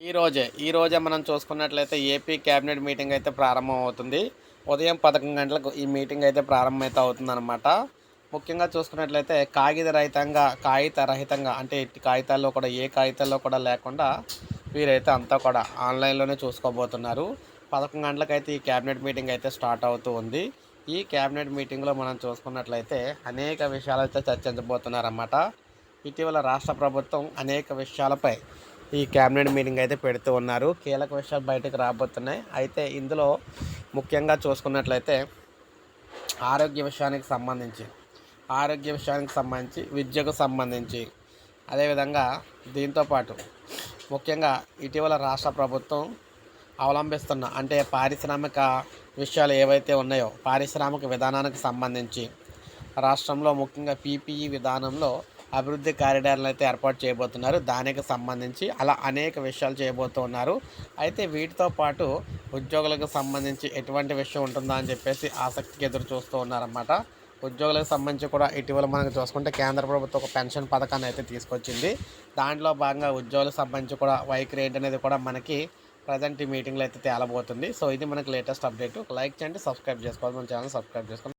ఈ రోజే ఈ రోజే మనం చూసుకున్నట్లయితే ఏపీ క్యాబినెట్ మీటింగ్ అయితే ప్రారంభం అవుతుంది ఉదయం పదకొండు గంటలకు ఈ మీటింగ్ అయితే ప్రారంభమైతే అవుతుందన్నమాట. ముఖ్యంగా చూసుకున్నట్లయితే కాగిత రహితంగా కాగిత రహితంగా అంటే కాగితాల్లో కూడా ఏ కాగితాల్లో కూడా లేకుండా వీరైతే అంతా కూడా ఆన్లైన్లోనే చూసుకోబోతున్నారు. పదకొండు గంటలకైతే ఈ క్యాబినెట్ మీటింగ్ అయితే స్టార్ట్ అవుతూ ఉంది. ఈ క్యాబినెట్ మీటింగ్లో మనం చూసుకున్నట్లయితే అనేక విషయాలైతే చర్చించబోతున్నారన్నమాట. ఇటీవల రాష్ట్ర ప్రభుత్వం అనేక విషయాలపై ఈ క్యాబినెట్ మీటింగ్ అయితే పెడుతూ ఉన్నారు. కీలక విషయాలు బయటకు రాబోతున్నాయి. అయితే ఇందులో ముఖ్యంగా చూసుకున్నట్లయితే ఆరోగ్య విషయానికి సంబంధించి ఆరోగ్య విషయానికి సంబంధించి విద్యకు సంబంధించి అదేవిధంగా దీంతోపాటు ముఖ్యంగా ఇటీవల రాష్ట్ర ప్రభుత్వం అవలంబిస్తున్న అంటే పారిశ్రామిక విషయాలు ఏవైతే ఉన్నాయో పారిశ్రామిక విధానానికి సంబంధించి రాష్ట్రంలో ముఖ్యంగా పీపీఈ విధానంలో అభివృద్ధి కారిడార్లు అయితే ఏర్పాటు చేయబోతున్నారు. దానికి సంబంధించి అలా అనేక విషయాలు చేయబోతున్నారు అయితే వీటితో పాటు ఉద్యోగులకు సంబంధించి ఎటువంటి విషయం ఉంటుందా అని చెప్పేసి ఆసక్తికి ఎదురు చూస్తూ ఉన్నారన్నమాట. ఉద్యోగులకు సంబంధించి కూడా ఇటీవల మనకు చూసుకుంటే కేంద్ర ప్రభుత్వం ఒక పెన్షన్ పథకాన్ని అయితే తీసుకొచ్చింది. దాంట్లో భాగంగా ఉద్యోగులకు సంబంధించి కూడా వైఖరి ఏంటనేది అనేది కూడా మనకి ప్రజెంట్ ఈ మీటింగ్లో అయితే తేలబోతుంది. సో ఇది మనకి లేటెస్ట్ అప్డేట్. లైక్ చేయండి సబ్స్క్రైబ్ చేసుకోవాలి. మన ఛానల్ సబ్స్క్రైబ్ చేసుకోండి.